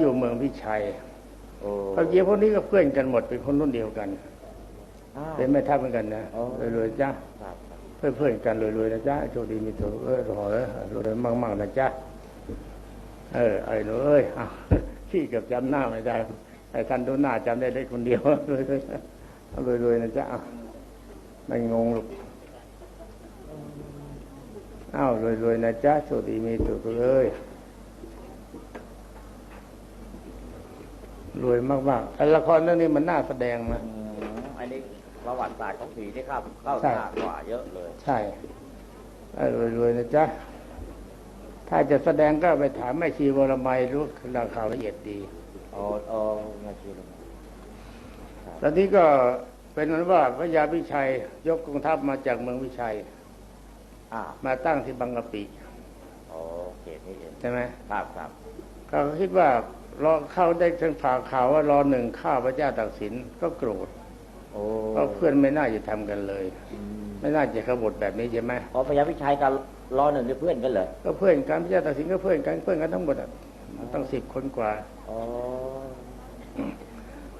อยู่เมืองพิชัยโอ้ความจริงพวกนี้ก็เพื่อนกันหมดเป็นคนรุ่นเดียวกันอ้าวเป็นแม่ทัพเหมือนกันนะอ๋อรวยๆจ้าครับครับเพื่อนเพื่อนๆกันรวยๆนะจ๊ะโชคดีมีตัวเออรอเลยรวยๆมากๆนะจ๊ะเออไอ้หนูเอ้ยอ้าวพี่เกือบจำหน้าไม่ได้ไอ้ท่านดูหน้าจำได้ได้คนเดียวรวยๆรวยๆนะจ๊ะอ้าวไม่งงหรอกอ้าวรวยๆนะจ๊ะโชคดีมีตัวเอ้ย รวยมากๆไอ้ละครเรื่องนี้มันน่าแสดงนะอืมอันนี้ประวัติศาสตร์ของผีที่เข้าเข้าใช่หน้ากว่าเยอะเลย ใช่รวยๆนะจ๊ะถ้าจะแสดงก็ไปถามแม่ชีวรมัยรู้ราข่าวละเอียดดีโอ้โอ้มาชีลงตอนนี้ก็เป็นนั้นว่าพระยาพิชัย ยกกองทัพมาจากเมืองวิชัยอ่ามาตั้งที่บางกะปิโอ้เขตนี้เองใช่ไหมครับครับเขาคิดว่า รอเข้าได้ทางผ่าข่าวว่ารอหนึ่งข้าพระเจ้าตักสินก็โกรธโอ้เพราะเพื่อนไม่น่าจะทำกันเลยอืมไม่น่าจะขบฏแบบนี้ใช่ไหมอ๋อพญาพิชัยกับรอหนึ่งเป็นเพื่อนกันเลยก็เพื่อนกันพระเจ้าตักสินก็เพื่อนกันเพื่อนกันทั้งหมดอะตั้งสิบคนกว่าอ๋อ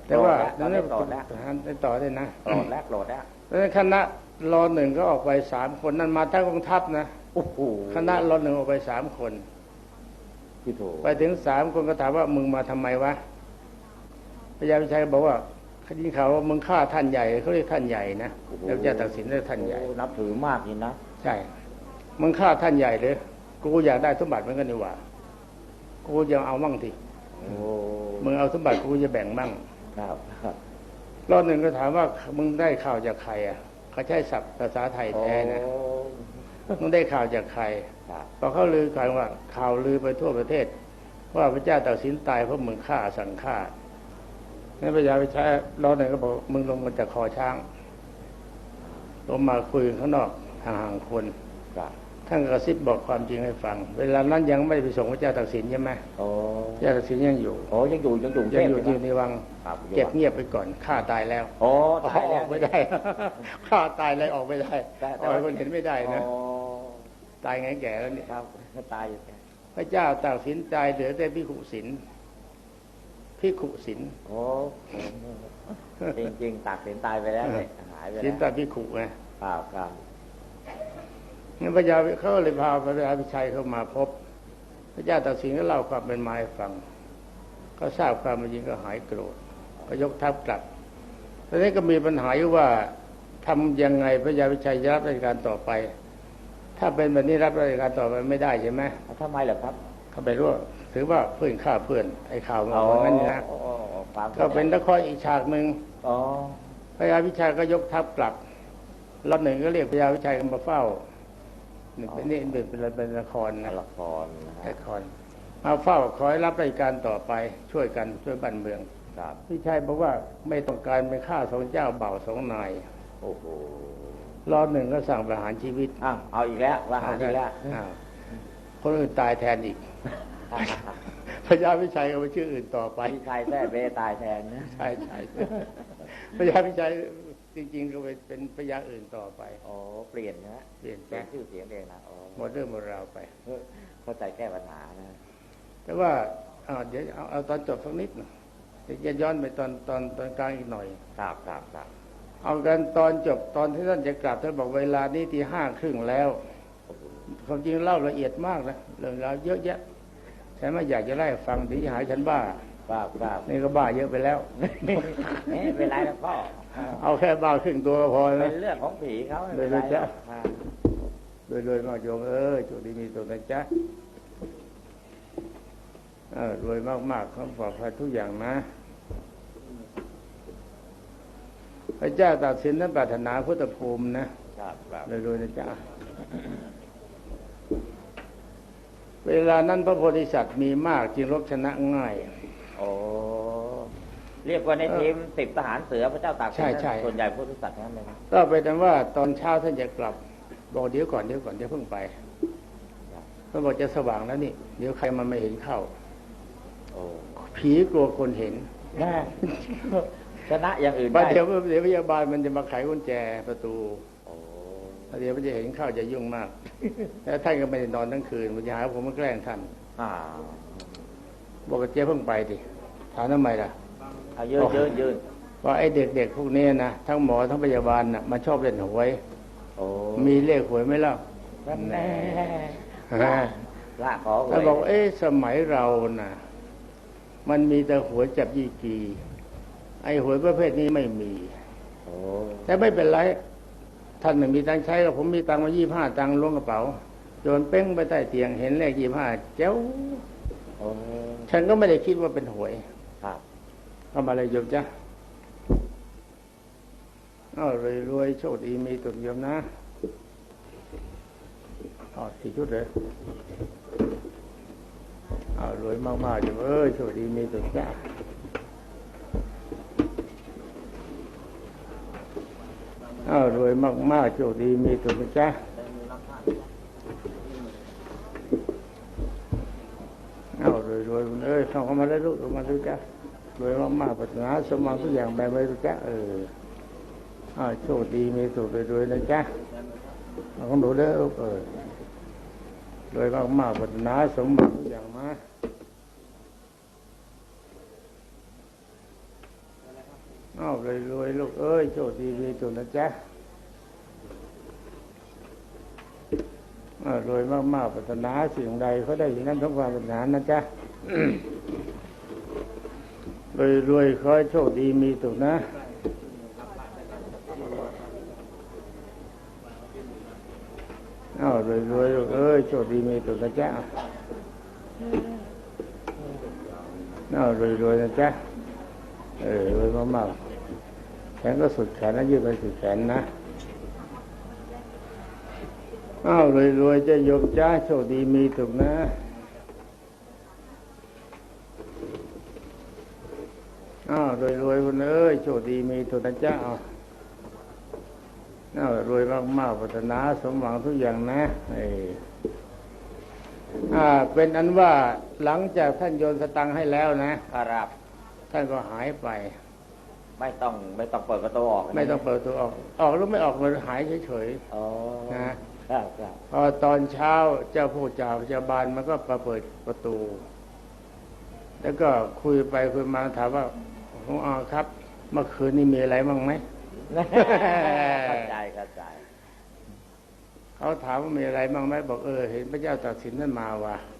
แต่ว่าโกรธแล้วตอนนี้โกรธแล้วได้ต่อได้นะโกรธแล้วโกรธแล้วแล้วคณะรอหนึ่งก็ออกไปสามคนนั่นมาทั้งกองทัพนะโอ้โหคณะรอหนึ่งออกไปสามคนที่ถูก ไปถึงสามคนก็ถามว่ามึงมาทำไมวะพระยาพิชัยก็บอกว่าคดีข่าวว่ามึงฆ่าท่านใหญ่เขาเรียกท่านใหญ่นะแล้วจะตัดสินเรื่องท่านใหญ่โอ้นับถือมากจริงนะใช่มึงฆ่าท่านใหญ่เลยกูอยากได้สมบัติเหมือนกันดีกว่ากูจะเอามั่งทีโอ้มึงเอาสมบัติกูจะแบ่งมั่งครับครับรอบหนึ่งก็ถามว่ามึงได้ข่าวจากใครอะเขาใช้ศัพท์ภาษาไทยแท้นะโอ้ มึงได้ข่าวจากใครครับพอเขาลือกันว่าข่าวลือไปทั่วประเทศ ว่าพระเจ้าตักสินตายเพราะมึงฆ่าสั่งฆ่านั่นพระยาไปใช้รอหนึ่งก็บอกมึงลงมาจากคอช้างลงมาคุยกันข้างนอกห่างๆคนครับท่านก็กระซิบบอกความจริงให้ฟัง เวลานั้นยังไม่ได้ไปส่งพระเจ้าตักสินใช่ไหมโอ้พระเจ้าตักสินยังอยู่โอ้ยังอยู่ยังอยู่ยังอยู่เทที่พในวังครับเก็บเงียบไปก่อนฆ่าตายแล้วโอ้ตายอแล้อวกไม่ได้ฆ่าตายเลยออกไม่ได้แต่แต่ออกว่าให้คนเห็นไม่ได้นะโอ้ ตายไงแก่แล้วเนี่ยครับตายอยู่แกพระเจ้าตากสินตายเหลือแต่พิขุสินพิขุสินโอ้จริงจริงๆตากสินตายไปแล้วเนี่ยหายไปสินแล้วตาพิขุไงครับครับงั้นพระยาเขาก็เลยพาพระยาพิชัยเข้ามาพบ พระเจ้าตากสินก็เล่าความเป็นมาให้ฟัง ก็ทราบความเป็นจริงก็หายโกรธก็ยกทัพกลับตอนนี้ก็มีปัญหาอยู่ว่าทำยังไงพระยาพิชัยจะรับราชการต่อไป ถ้าเป็นแบบนี้รับราชการต่อไปไม่ได้ใช่ไหมแล้วทำไมเหรอครับ เขาไปรู้ว่าถือว่าเพื่อนฆ่าเพื่อนไอ้ข่าวมาว่างั้นนะโอ้โอ้โอ้ความก็เป็นละครอีกฉากหนึ่งอ๋อพระยาพิชัยก็ยกทัพกลับรอบหนึ่งก็เรียกพระยาพิชัยมาเฝ้านี่เป็นนี่เป็นเป็นเป็นละครนะละครนะฮะละครมาเฝ้าขอให้รับราชการต่อไปช่วยกันช่วยบ้านเมืองครับพิชัยบอกว่าไม่ต้องการเป็นข้าสองเจ้าเบ่าวสองนาย โอ้โห รอบหนึ่งก็สั่งประหารชีวิต อ้าวเอาอีกแล้วว่าหารอีกแล้วอ้าวคนอื่นตายแทนอีก พระยาพิชัยก็ไปชื่ออื่นต่อไปพี่ชายแท้เบตายแทนนะใช่ใช่พระยาพิชัยจริงๆก็ไปเป็นพระยาอื่นต่อไปโอ้เปลี่ยนนะเปลี่ยนเปลี่ยนแปลงชื่อเสียงเองนะโอ้หมดเรื่องหมดราวไปเออเข้าใจแก้ปัญหานะ แต่ว่าเอาเดี๋ยวเอาเอาตอนจบสักนิดหนึ่งเดี๋ยวจะย้อนไปตอนตอนตอนกลางอีกหน่อยครับครับครับ เอากันตอนจบตอนที่ท่านจะกลับท่านบอกเวลานี้ที่ห้าครึ่งแล้วโอ้โหความจริงเล่าละเอียดมากนะเรื่องราวเยอะแยะแต่ไม่อยากจะไล่ฟังเดี๋ยวจะหายฉันบ้าครับครับนี่ก็บ้าเยอะไปแล้วเอ๊ะเป็นไรนะพ่อเอาแค่บ้าครึ่งตัวก็พอเป็นะนเรื่องของผีเขาไม่เลเป็ยนไรเลยจ้ะอ่าโดยโดยมากโยมเออจุดีมีตัวนะจ๊ะเออรวยมากๆเขาปลอดภัยทุกอย่างนะ พระเจ้าตัดสินนั้นปรารถนาพุทธภูมินะครับครับรวยๆนะจ๊ะเวลานั้นพระโพธิสัตว์มีมากจึงรบชนะง่ายโอ้เรียกว่าในทีมสิบทหารเสือพระเจ้าตากสินใช่ใช่ส่วนใหญ่พุทธศาสนาเลยนะก็ไปแต่ว่าตอนเช้าท่านจะกลับบอกเดี๋ยวก่อนเดี๋ยวก่อนเดี๋ยวเพิ่งไปท่านบอกจะสว่างแล้วนี่ เดี๋ยวใครมันไม่เห็นเข้าโอ้ผีกลัวคนเห็นแน่ ชนะอย่างอื่นประได้เดี๋ยวเดี๋ยวพยาบาลมันจะมาไขกุญแจประตูโอ้เดี๋ยวมันจะเห็นเข้าจะยุ่งมาก แล้วท่านก็ไม่ได้นอนทั้งคืนมันจะหาผมมาแกล้งท่านอ่าบอกกับเจ๊เพิ่งไปดิถามทำไมล่ะเอายืนยืนยืนว่าไอ้เด็กๆพวกนี้นะทั้งหมอทั้งพยาบาลน่ะมาชอบเล่นหวยโอ้มีเลขหวยไหมเล่านั่นแน่ฮะพระขอหวแล้วยบอกเอ๊ะสมัยเราน่ะ มันมีแต่หวยจับยี่กี ไอ้หวยประเภทนี้ไม่มีโอ้แต่ไม่เป็นไร ท่านไม่มีตังค์ใช้กับผมมีตังค์มายี่ห้าตังค์ล้วงกระเป๋าโยนเป้งไปใต้เตียงเห็นเลขยี่ห้าเจ้าโอ้ฉันก็ไม่ได้คิดว่าเป็นหวยครับเข้ามาเลยโยมจ้ะเอาเลยรวยโชคดีมีตุนโยมนะอ๋อสี่ชุดเลยเอารวยมากๆโยมเอ้ยโชคดีมีตุนจ้ะ อารวยมากๆโชคดีมีตุนนะจ้ะเอารวยรวยเอ้ยเข้ามาเลยลูกเข้ามาดูจ้ะรวยมากๆปรารถนาสมหวังทุกอย่างแบบไว้ทุกจ้ะเอออ้าวโชคดีมีสุขรวยๆนะจ๊ะเอาของหนูเด้อเออรวยมากๆปรารถนาสมหวังทุกอย่างมา อ้าวรวยๆลูกเอ้ยโชคดีมีสุขนะจ๊ะอ้ารวยมากๆปรารถนาสิ่งใดเขาได้อย่างนั้นทุกความปรารถนานะจ๊ะรวยรวยๆขอให้โชคดีมีสุขนะ อ้าวรวยรวยลูกเอ้ยโชคดีมีสุขนะจ๊ะอ้าวรวยรวยนะจ๊ะ เออรวยมากๆ แขนก็สุดแขนนะยืดไปสุดแขนนะอ้าวรวยรวยๆจะโยมจ้าโชคดีมีสุขนะอ้าวรวยรวยๆคนเอ้ยโชคดีมีทุนนะเจ้าอ้าวรวยมากมากๆปรารถนาสมหวังทุกอย่างนะเอออ่า เป็นอันว่าหลังจากท่านโยนสตังค์ให้แล้วนะครับท่านก็หายไป ไม่ต้องไม่ต้องเปิดประตูออกไม่ต้องเปิดตัวออก ออกหรือไม่ออกเลยหายเฉยโอ้นะครับครับๆพอตอนเช้าเจ้าผู้จ่าพยาบาลมันก็มาเปิดประตู แล้วก็คุยไปคุยมาถามว่าหลวงอาครับ เมื่อคืนนี้มีอะไรบ้างไหมเข้าใจเข้าใจเขาถามว่ามีอะไรบ้างไหมบอกเออ เห็นพระเจ้าตากสินท่านมาว่ะโอ้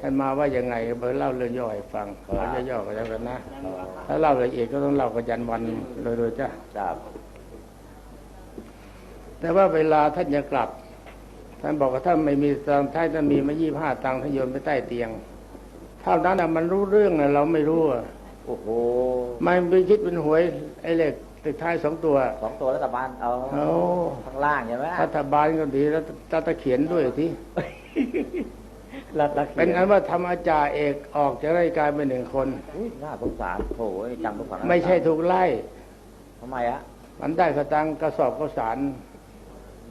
ท่านมาว่ายังไงเบอร์เล่าเรื่องย่อให้ฟังครับเอาย่อๆก็แล้วกันนะโอ้ถ้าเล่าละเอียดก็ต้องเล่ากันยันวันโดยๆจ้ะครับแต่ว่าเวลาท่านจะกลับ ท่านบอกว่าถ้าไม่มีตังค์ท่านท่านมีมายี่ห้าตังค์ท่านโยนไปใต้เตียงเท่านั้นน่ะมันรู้เรื่องนะเราไม่รู้อะโอ้โหมันไปคิดเป็นหวยไอ้เลขติดท้ายสองตัวสองตัวรัฐบาลเอาโอ้ข้างล่างใช่ไหมรัฐบาลก็ดีแล้วตาตะเขียนด้วยที รัฐบาลเป็นอันว่าทำอาจารย์เอกออกจากราชการเป็นหนึ่งคน อุ๊ยน่าสงสารโถ่จำทุกฝังไม่ใช่ถูกไล่ทำไมอะมันได้สตังค์กระสอบข้าวสาร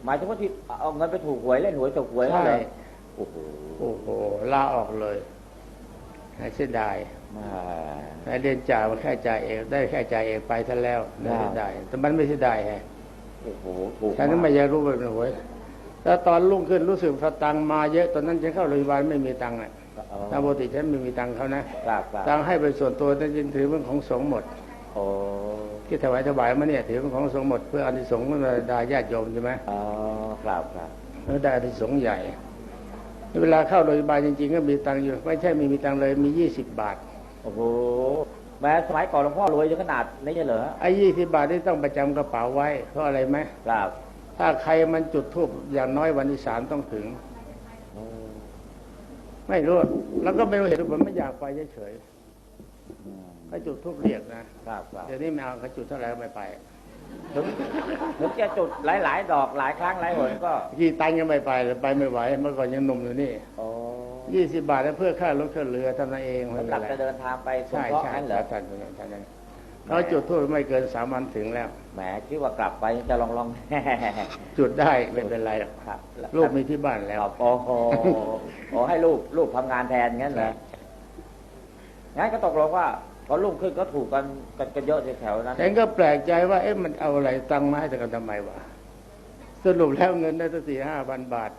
หมายถึงว่าที่เอาเงินไปถูกหวยเล่นหวยถูกหวยนั่นใช่ เลยโอ้โหโอ้โหลาออกเลยเสียดายแม่ นายเรียนจ่ามาแค่จ่าเอกได้แค่จ่าเอกไปท่านแล้วได้ไม่เสียดายแต่มันไม่เสียดายฮะโอ้โหถูกฉันนั้นไม่อยากรู้ว่าเป็นหวย แล้วตอนรุ่งขึ้นรู้สึกสตังค์มาเยอะตอนนั้นฉันเข้าโรงพยาบาลไม่มีตังค์อะอ๋อตามปกติฉันไม่มีตังค์เขานะครับครับตังค์ให้ไปส่วนตัวแต่ฉันถือเป็นของสงฆ์หมดโอ้ที่ถวายถวายมาเนี่ยถือเป็นของสงฆ์หมดเพื่ออานิสงส์มาดาญาติโยมใช่ไหมอ๋อครับครับแล้วได้อานิสงส์ใหญ่เวลาเข้าโรงพยาบาลจริงๆ ก็มีตังค์อยู่ ไม่ใช่ไม่มีตังค์เลยมียี่สิบบาท โอ้โหแม้สมัยก่อนหลวงพ่อรวยจนขนาดนี้เหรอไอ้ยี่สิบบาทนี่ต้องประจำกระเป๋าไว้เพราะอะไรไหมครับ ถ้าใครมันจุดทูบอย่างน้อยวันที่สามต้องถึงโอ้ไม่รู้ แล้วก็ไม่รู้เหตุผลไม่อยากไปเฉยอืมๆเขาจุดทูบเรียกนะครับครับเดี๋ยวนี้ไม่เอาเขาจุดเท่าไหร่ก็ไม่ไปถึงถึงจะจุดหลาย ๆ ดอกหลายครั้งหลายหนก็กี่ตังค์ยังไม่ไปเลยไปไม่ไหวเมื่อก่อนยังหนุ่มอยู่นี่โอ้ยี่สิบบาทแล้วเพื่อค่ารถค่าเรือทำนั่นเองไม่สำหเป็รับนไรจะเดินทางไปสงใช่เคราะห์ใช่นั่นเหรอท่านท่านท่านท่าน เขาจุดทูบไม่เกินสามวันถึงแล้วแหมคิดว่ากลับไปจะลองลองจุดได้ไม่เป็นไรหรอกครับลูกมีที่บ้านแล้วโอ้โหโอ้ให้ลูกลูกทำงานแทนงั้นเหรองั้นก็ตกลงว่าพอลุ่งขึ้นก็ถูกกันกันกันเยอะแถวๆนั้นฉันก็แปลกใจว่าเอ๊ะมันเอาอะไรตังค์มาให้แต่กันทำไมวะสรุปแล้วเงินได้ตั้งสี่ห้าพันบาท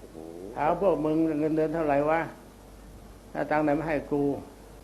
โอ้โหถามพวกมึงเงินเดือนเท่าไหร่วะถ้าตังค์ไหนไม่ให้กู